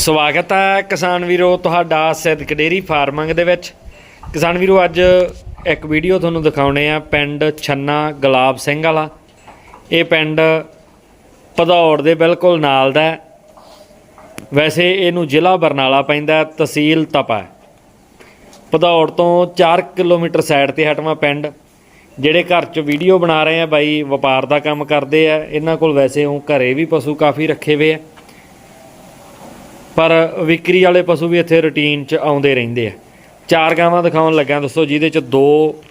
ਸਵਾਗਤ ਹੈ ਕਿਸਾਨ ਵੀਰੋ, ਤੁਹਾਡਾ ਸਿੱਧਕ ਡੇਰੀ ਫਾਰਮਿੰਗ ਦੇ ਵਿੱਚ। ਕਿਸਾਨ ਵੀਰੋ, ਅੱਜ ਇੱਕ ਵੀਡੀਓ ਤੁਹਾਨੂੰ ਦਿਖਾਉਣੇ ਆ ਪਿੰਡ ਛੰਨਾ ਗੁਲਾਬ ਸਿੰਘ ਵਾਲਾ। ਇਹ ਪਿੰਡ ਭਦੌੜ ਦੇ ਬਿਲਕੁਲ ਨਾਲ ਦਾ ਵੈਸੇ ਇਹਨੂੰ ਜ਼ਿਲ੍ਹਾ ਬਰਨਾਲਾ ਪੈਂਦਾ, ਤਹਿਸੀਲ ਤਪਾ ਹੈ। ਭਦੌੜ ਤੋਂ 4 ਕਿਲੋਮੀਟਰ ਸਾਈਡ ਤੇ ਹਟਵਾ ਪਿੰਡ। ਜਿਹੜੇ ਘਰ 'ਚ ਵੀਡੀਓ ਬਣਾ ਰਹੇ ਆ, ਬਾਈ ਵਪਾਰ ਦਾ ਕੰਮ ਕਰਦੇ ਆ। ਇਹਨਾਂ ਕੋਲ ਵੈਸੇ ਉਹ ਘਰੇ ਵੀ ਪਸ਼ੂ ਕਾਫੀ ਰੱਖੇ ਹੋਏ ਆ। ਪਰ ਵਿਕਰੀ ਵਾਲੇ ਪਸ਼ੂ ਵੀ ਇੱਥੇ ਰੁਟੀਨ 'ਚ ਆਉਂਦੇ ਰਹਿੰਦੇ ਆ। ਚਾਰ ਗਾਵਾਂ ਦਿਖਾਉਣ ਲੱਗਾ ਦੋਸਤੋ ਜਿਹਦੇ 'ਚ ਦੋ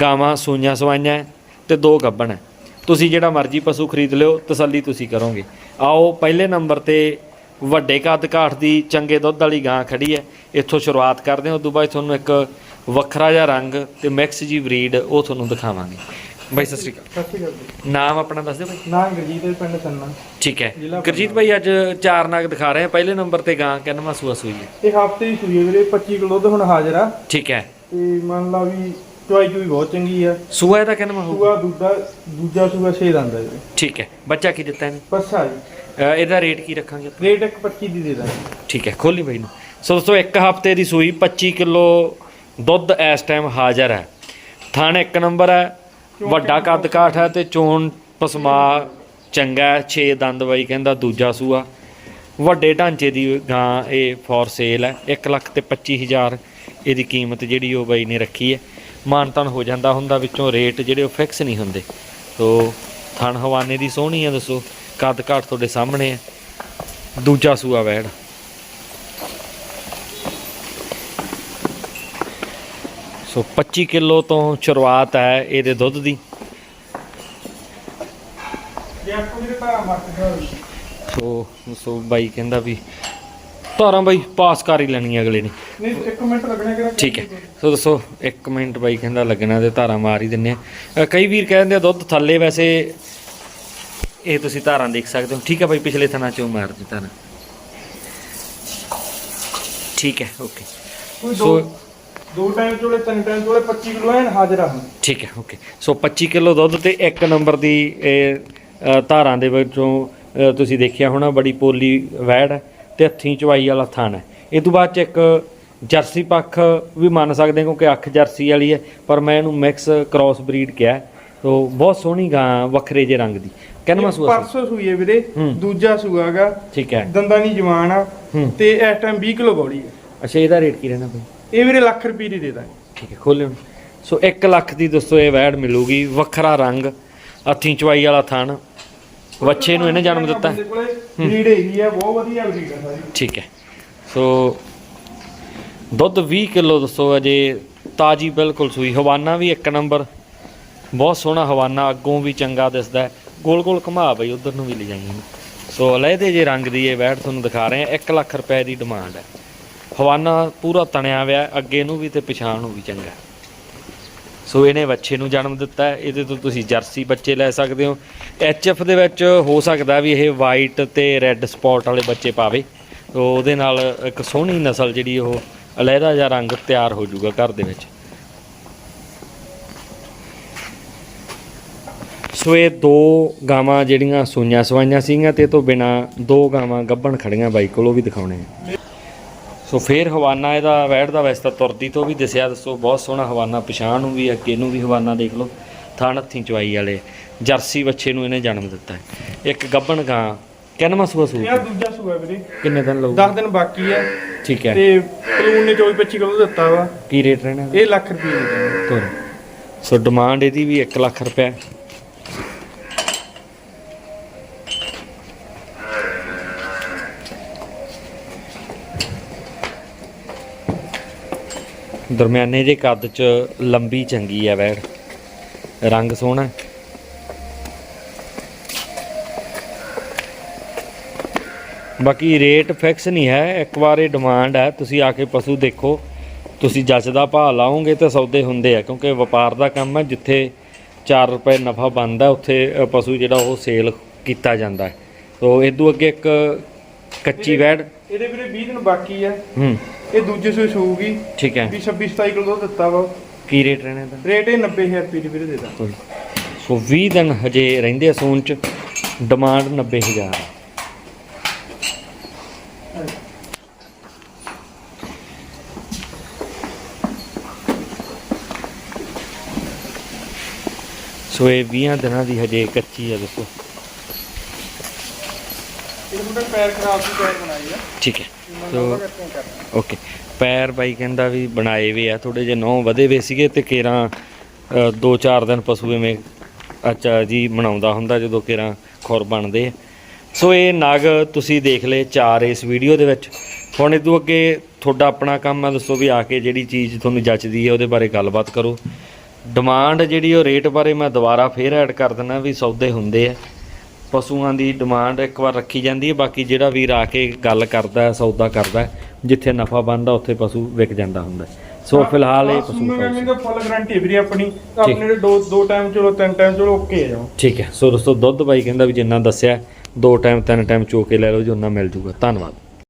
ਗਾਵਾਂ ਸੂਈਆਂ ਸਵਾਈਆਂ ਹੈ ਤੇ ਦੋ ਗੱਭਣ ਹੈ। ਤੁਸੀਂ ਜਿਹੜਾ ਮਰਜ਼ੀ ਪਸ਼ੂ ਖਰੀਦ ਲਿਓ, ਤਸੱਲੀ ਤੁਸੀਂ ਕਰੋਗੇ। ਆਓ ਪਹਿਲੇ ਨੰਬਰ ਤੇ ਵੱਡੇ ਕੱਦ ਕਾਠ ਦੀ ਚੰਗੇ ਦੁੱਧ ਵਾਲੀ ਗਾਂ ਖੜੀ ਹੈ। ਇੱਥੋਂ ਸ਼ੁਰੂਆਤ ਕਰਦੇ ਹਾਂ ਤੋਂ ਬਾਅਦ ਤੁਹਾਨੂੰ ਇੱਕ ਵੱਖਰਾ ਜਿਹਾ ਰੰਗ ਤੇ ਮਿਕਸ ਜੀ ਬਰੀਡ ਉਹ ਤੁਹਾਨੂੰ ਦਿਖਾਵਾਂਗੇ। ਬਾਈ ਸਤਿ ਸ਼੍ਰੀ ਅਕਾਲ। ਸਤਿ ਸ਼੍ਰੀ ਅਕਾਲ ਜੀ। ਨਾਮ ਆਪਣਾ ਦੱਸ ਦਿਓ ਬਾਈ। ਨਾਮ ਗੁਰਜੀਤ ਹੈ ਪਿੰਡ ਸੰਨਾ ਠੀਕ ਹੈ। ਜ਼ਿਲ੍ਹਾ ਗੁਰਜੀਤ ਭਾਈ ਅੱਜ ਚਾਰ ਨਗ ਦਿਖਾ ਰਹੇ ਆ। ਪਹਿਲੇ ਨੰਬਰ ਤੇ ਗਾਂ ਕਿੰਨਵਾਂ ਸੂਆ ਸੂਈ ਹੈ? ਇਹ ਹਫ਼ਤੇ ਦੀ ਸੂਈ ਹੈ ਵੀਰੇ 25 ਕਿਲੋ ਦੁੱਧ ਹੁਣ ਹਾਜ਼ਰ ਆ। ਠੀਕ ਹੈ। ਤੇ ਮੰਨ ਲਾ ਵੀ ਚੁਆਈ ਚੁਈ ਬਹੁਤ ਚੰਗੀ ਆ। ਸੂਆ ਇਹਦਾ ਕਿੰਨਵਾਂ ਹੋਊਗਾ ਸੂਆ ਦੂਜਾ ਦੂਜਾ ਸੂਆ ਛੇ ਦੰਦ ਵੀਰੇ ਠੀਕ ਹੈ। ਬੱਚਾ ਕੀ ਦਿੱਤਾ ਇਹਨੇ? ਪੱਸਾ ਜੀ। ਅ, ਇਹਦਾ ਰੇਟ ਕੀ ਰੱਖਾਂਗੇ ਆਪਾਂ? ਰੇਟ ਇੱਕ 25 ਦੀ ਦੇ ਦਾਂਗੇ। ਠੀਕ ਹੈ ਖੋਲੀ ਬਾਈ ਨੂੰ। ਸੋ ਦੋਸਤੋ ਇੱਕ ਹਫ਼ਤੇ ਦੀ ਸੂਈ 25 ਕਿਲੋ ਦੁੱਧ ਇਸ ਟਾਈਮ ਹਾਜ਼ਰ ਹੈ। ਥਣ ਇੱਕ ਨੰਬਰ ਹੈ। ਵੱਡਾ ਕੱਦ ਕਾਠ ਹੈ ਤੇ ਚੋਣ ਪਸਮਾ ਚੰਗਾ 6 ਦੰਦ ਬਾਈ ਕਹਿੰਦਾ ਦੂਜਾ ਸੂਆ। ਵੱਡੇ ਢਾਂਚੇ ਦੀ ਗਾਂ ਇਹ ਫੋਰ ਸੇਲ ਹੈ। 1 ਲੱਖ ਤੇ 25000 ਇਹਦੀ ਕੀਮਤ ਜਿਹੜੀ ਉਹ ਬਾਈ ਨੇ ਰੱਖੀ ਹੈ। ਮਾਨਤਨ ਹੋ ਜਾਂਦਾ ਹੁੰਦਾ ਵਿੱਚੋਂ ਰੇਟ ਜਿਹੜੇ ਉਹ ਫਿਕਸ ਨਹੀਂ ਹੁੰਦੇ। ਸੋ ਥਣ ਹਵਾਨੇ ਦੀ ਸੋਹਣੀ ਹੈ ਦੱਸੋ। ਕੱਦ ਕਾਠ ਤੁਹਾਡੇ ਸਾਹਮਣੇ ਹੈ। ਦੂਜਾ ਸੂਆ ਵੈੜ। ਸੋ 25 ਕਿਲੋ ਤੋਂ ਸ਼ੁਰੂਆਤ ਹੈ ਇਹਦੇ ਦੁੱਧ ਦੀ। ਸੋ ਸੋ ਬਾਈ ਕਹਿੰਦਾ ਵੀ ਧਾਰਾਂ ਬਾਈ ਪਾਸ ਕਰ ਹੀ ਲੈਣੀ ਅਗਲੇ ਨੇ। ਨਹੀਂ ਮਿੰਟ ਲੱਗਣਾ ਕਿਹੜਾ ਠੀਕ ਹੈ। ਸੋ ਦੱਸੋ ਇੱਕ ਮਿੰਟ ਬਾਈ ਕਹਿੰਦਾ ਲੱਗਣਾ ਤੇ ਧਾਰਾਂ ਮਾਰ ਹੀ ਦਿੰਨੇ ਆ। ਕਈ ਵੀਰ ਕਹਿੰਦੇ ਆ ਦੁੱਧ ਥੱਲੇ ਵੈਸੇ ਇਹ ਤੁਸੀਂ ਧਾਰਾਂ ਦੇਖ ਸਕਦੇ ਹੋ। ਠੀਕ ਹੈ ਬਾਈ ਪਿਛਲੇ ਥਣਾ ਚੋਂ ਮਾਰ ਦੀ ਧਾਰਾਂ ਠੀਕ ਹੈ ਓਕੇ। ਸੋ- ਦੋ ਟਾਈਮ ਚੋਲੇ ਤਿੰਨ ਟਾਈਮ ਚੋਲੇ 25 ਕਿਲੋ ਐਨ ਹਾਜ਼ਰ ਆ ਹੁਣ। ਠੀਕ ਹੈ ਓਕੇ। ਸੋ 25 ਕਿਲੋ ਦੁੱਧ ਤੇ ਇੱਕ ਨੰਬਰ ਦੀ ਇਹ ਅ, ਧਾਰਾਂ ਦੇ ਵਿੱਚੋਂ ਅ, ਤੁਸੀਂ ਦੇਖਿਆ ਹੋਣਾ ਬੜੀ ਪੋਲੀ ਵੈੜ ਹੈ ਤੇ ਹੱਥੀਂ ਚਵਾਈ ਵਾਲਾ ਥਣ ਹੈ। ਇਹ ਤੋਂ ਬਾਅਦ ਚ ਇੱਕ ਜਰਸੀ ਪੱਖ ਵੀ ਮੰਨ ਸਕਦੇ ਹਾਂ ਕਿਉਂਕਿ ਅੱਖ ਜਰਸੀ ਵਾਲੀ ਹੈ ਪਰ ਮੈਂ ਇਹਨੂੰ ਮਿਕਸ ਕ੍ਰਾਸ ਬਰੀਡ ਕਿਹਾ ਸੋ ਬਹੁਤ ਸੋਹਣੀ ਗਾਂ ਵੱਖਰੇ ਜੇ ਰੰਗ ਦੀ। ਕਿੰਨਵਾਂ ਸੂਆ ਸੀ? ਪਰਸੋਂ ਸੂਈ ਹੈ ਵੀਰੇ ਹੂੰ। ਦੂਜਾ ਸੂਆ ਹੈਗਾ ਠੀਕ ਹੈ। ਦੰਦਾਂ ਦੀ ਜਵਾਨ ਆ ਹੂੰ। ਤੇ ਇਸ ਟਾਈਮ 20 ਕਿਲੋ ਬੌੜੀ ਹੈ। ਅੱਛਾ ਇਹਦਾ ਰੇਟ ਕੀ ਰਹਿਣਾ ਬਈ? ਇਹ ਵੀਰੇ ਲੱਖ ਰੁਪਏ ਦੀ ਦੇ ਦਾਂਗੇ। ਠੀਕ ਹੈ ਖੋਲਿਓ ਸੋ 1 ਲੱਖ ਦੀ ਦੋਸਤੋ ਇਹ ਵੈੜ ਮਿਲੂਗੀ ਵੱਖਰਾ ਰੰਗ ਹੱਥੀਂ ਚਵਾਈ ਵਾਲਾ ਥਣ। ਬੱਚੇ ਨੂੰ ਇਹਨੇ ਜਨਮ ਦਿੱਤਾ। ਹੈ। ਬਰੀਡ ਹੈਗੀ ਆ ਬਹੁਤ ਵਧੀਆ ਬਰੀਡ ਆ ਸਾਰੀ। ਠੀਕ ਹੈ। ਸੋ ਦੁੱਧ 20 ਕਿਲੋ ਦੱਸੋ ਅਜੇ ਤਾਜੀ ਬਿਲਕੁਲ ਸੂਈ। ਹਵਾਨਾ ਵੀ ਇੱਕ ਨੰਬਰ। ਬਹੁਤ ਸੋਹਣਾ ਹਵਾਨਾ ਅੱਗੋਂ ਵੀ ਚੰਗਾ ਦਿਸਦਾ ਹੈ। ਗੋਲ ਗੋਲ ਘੁਮਾ ਬਈ ਉਧਰ ਨੂੰ ਵੀ ਲੈ ਜਾਈਏ ਇਹਨੂੰ। ਸੋ ਅਲੱਹਦੇ ਜੇ ਰੰਗ ਦੀ ਇਹ ਵੈੜ ਤੁਹਾਨੂੰ ਦਿਖਾ ਰਹੇ ਆ 1 ਲੱਖ ਰੁਪਏ ਦੀ ਡਿਮਾਂਡ ਹੈ। ਹਵਾਨਾ ਪੂਰਾ ਤਣਿਆ ਹੋਇਆ, ਅੱਗੇ ਨੂੰ ਵੀ ਤੇ ਪਿਛਾਣ ਨੂੰ ਵੀ ਚੰਗਾ। ਸੋ ਇਹਨੇ ਬੱਚੇ ਨੂੰ ਜਨਮ ਦਿੱਤਾ ਹੈ ਇਹਦੇ ਤੋਂ ਤੁਸੀਂ ਜਰਸੀ ਬੱਚੇ ਲੈ ਸਕਦੇ ਹੋ। ਐਚਐਫ ਦੇ ਵਿੱਚ ਹੋ ਸਕਦਾ ਵੀ ਇਹ ਵਾਈਟ ਤੇ ਰੈੱਡ ਸਪੌਟ ਵਾਲੇ ਬੱਚੇ ਪਾਵੇ। ਸੋ ਉਹਦੇ ਨਾਲ ਇੱਕ ਸੋਹਣੀ ਨਸਲ ਜਿਹੜੀ ਉਹ ਅਲੱਹਦਾ ਜਿਹਾ ਰੰਗ ਤਿਆਰ ਹੋ ਜਾਊਗਾ ਘਰ ਦੇ ਵਿੱਚ। ਸੋ ਇਹ ਦੋ ਗਾਵਾਂ ਜਿਹੜੀਆਂ ਸੂਈਆਂ ਸਵਾਈਆਂ ਸੀਗੀਆਂ ਤੇ ਇਹ ਤੋਂ ਬਿਨਾ ਦੋ ਗਾਵਾਂ ਗੱਭਣ ਖੜੀਆਂ ਬਾਈ ਕੋਲ ਉਹ ਵੀ ਦਿਖਾਉਣੇ ਆ। ਸੋ ਫੇਰ ਹਵਾਨਾ ਇਹਦਾ ਵੈੜ ਦਾ ਵੈਸੇ ਤਾਂ ਤੁਰਦੀ ਤੋਂ ਵੀ ਦਿਸਿਆ ਦੱਸੋ ਬਹੁਤ ਸੋਹਣਾ ਹਵਾਨਾ ਪਛਾਣ ਨੂੰ ਵੀ ਅੱਗੇ ਨੂੰ ਵੀ ਹਵਾਨਾ ਦੇਖ ਲਓ। ਥਣ ਹੱਥੀਂ ਚਵਾਈ ਵਾਲੇ ਜਰਸੀ ਬੱਚੇ ਨੂੰ ਇਹਨੇ ਜਨਮ ਦਿੱਤਾ। ਹੈ ਇੱਕ ਗੱਭਣ ਗਾਂ ਕਿੰਨਵਾਂ ਸੂਆ ਸੂ ਇਹ ਦੂਜਾ ਸੂਆ ਵੀਰੇ। ਕਿੰਨੇ ਦਿਨ ਲਊਗਾ? 10 ਦਿਨ ਬਾਕੀ ਆ ਠੀਕ ਹੈ। ਤੇ ਪਲੂਨ ਨੇ 24 25 ਕਿਲੋ ਦਿੱਤਾ ਵਾ? ਕੀ ਰੇਟ ਰਹਿਣਾ? ਇਹ ਲੱਖ ਰੁਪਏ ਦੇ ਤੋਰ ਸੋ ਡਿਮਾਂਡ ਇਹਦੀ ਵੀ 1 ਲੱਖ ਰੁਪਏ ਦਰਮਿਆਨੇ ਜੇ ਕੱਦ ਚ ਲੰਬੀ ਚੰਗੀ ਆ ਵੈੜ। ਰੰਗ ਸੋਹਣਾ ਬਾਕੀ ਰੇਟ ਫਿਕਸ ਨਹੀਂ ਹੈ ਇੱਕ ਵਾਰ ਇਹ ਡਿਮਾਂਡ ਹੈ ਤੁਸੀਂ ਆ ਕੇ ਪਸ਼ੂ ਦੇਖੋ। ਤੁਸੀਂ ਜੱਜ ਦਾ ਭਾਅ ਲਾਓਗੇ ਤਾਂ ਸੌਦੇ ਹੁੰਦੇ ਆ ਕਿਉਂਕਿ ਵਪਾਰ ਦਾ ਕੰਮ ਹੈ ਜਿੱਥੇ 4 ਰੁਪਏ ਨਫਾ ਬਣਦਾ ਉੱਥੇ ਪਸ਼ੂ ਜਿਹੜਾ ਉਹ ਸੇਲ ਕੀਤਾ ਜਾਂਦਾ ਹੈ। ਸੋ ਇਦੋਂ ਅੱਗੇ ਇੱਕ ਕੱਚੀ ਵੈੜ। ਇਹਦੇ ਵੀਰੇ 20 ਦਿਨ ਬਾਕੀ ਆ ਹੂੰ। ਇਹ ਦੂਜੇ ਸੂਏ ਸੂਗੀ ਠੀਕ ਹੈ। 26 27 ਕਿਲੋ ਦਿੱਤਾ ਵਾ। ਕੀ ਰੇਟ ਰਹਿਣਾ ਇਹਦਾ? ਰੇਟ ਇਹ 90000 ਰੁਪਏ ਦੇ ਵੀਰੇ ਦੇਦਾ ਸੋ 20 ਦਿਨ ਹਜੇ ਰਹਿੰਦੇ ਆ ਸੂਨ ਚ। ਡਿਮਾਂਡ 90000 ਸੋ ਇਹ 20 ਦਿਨਾਂ ਦੀ ਹਜੇ ਕੱਚੀ ਆ ਦੱਸੋ। ਇਹ ਮੁੰਡਾ ਪੈਰ ਖਰਾਬ ਸੀ ਪੈਰ ਬਣਾਈ ਆ। ਠੀਕ ਹੈ। ਸੋ ਓਕੇ ਪੈਰ ਬਾਈ ਕਹਿੰਦਾ ਵੀ ਬਣਾਏ ਵੇ ਆ ਥੋੜੇ ਜਿਹੇ ਨੌ ਵਧੇ ਵੇ ਸੀਗੇ ਤੇ ਕੇਰਾਂ ਦੋ ਚਾਰ ਦਿਨ ਪਸ਼ੂ ਐਵੇਂ ਅੱਛਾ ਜੀ ਮਨਾਉਂਦਾ ਹੁੰਦਾ ਜਦੋਂ ਕੇਰਾਂ ਖੁਰ ਬਣਦੇ ਆ। ਸੋ ਇਹ ਨਾਗ ਤੁਸੀਂ ਦੇਖ ਲਏ ਚਾਰ ਇਸ ਵੀਡੀਓ ਦੇ ਵਿੱਚ। ਹੁਣ ਇਹ ਤੋਂ ਅੱਗੇ ਤੁਹਾਡਾ ਆਪਣਾ ਕੰਮ ਹੈ ਦੱਸੋ ਵੀ ਆ ਕੇ ਜਿਹੜੀ ਚੀਜ਼ ਤੁਹਾਨੂੰ ਜੱਚਦੀ ਹੈ ਉਹਦੇ ਬਾਰੇ ਗੱਲਬਾਤ ਕਰੋ। ਡਿਮਾਂਡ ਜਿਹੜੀ ਉਹ ਰੇਟ ਬਾਰੇ ਮੈਂ ਦੁਬਾਰਾ ਫੇਰ ਐਡ ਕਰ ਦਿੰਦਾ ਵੀ ਸੌਦੇ ਹੁੰਦੇ ਆ। ਪਸ਼ੂਆਂ ਦੀ ਡਿਮਾਂਡ ਇੱਕ ਵਾਰ ਰੱਖੀ ਜਾਂਦੀ ਹੈ ਬਾਕੀ ਜਿਹੜਾ ਵੀਰ ਆ ਕੇ ਗੱਲ ਕਰਦਾ ਸੌਦਾ ਕਰਦਾ ਜਿੱਥੇ ਨਫਾ ਬਣਦਾ ਉੱਥੇ ਪਸ਼ੂ ਵਿਕ ਜਾਂਦਾ ਹੁੰਦਾ। ਸੋ ਫਿਲਹਾਲ ਇਹ ਪਸ਼ੂ ਮੈਂ ਪਾਲਸੀ। ਕਹਿੰਦਾ ਫੁੱਲ ਗਾਰੰਟੀ ਵੀਰੇ ਆਪਣੀ। ਆਪਣੇ ਦੋ ਦੋ ਟਾਈਮ ਚਲੋ ਤਿੰਨ ਟਾਈਮ ਚਲੋ ਓਕੇ ਆ ਜਾਓ ਠੀਕ ਹੈ। ਸੋ ਦੋਸਤੋ ਦੁੱਧ ਬਾਈ ਕਹਿੰਦਾ ਵੀ ਜਿੰਨਾ ਦੱਸਿਆ ਦੋ ਟਾਈਮ ਤਿੰਨ ਟਾਈਮ ਚੋ ਕੇ ਲੈ ਲਓ ਜੀ ਉਹਨਾਂ ਮਿਲ ਜੂਗਾ। ਧੰਨਵਾਦ।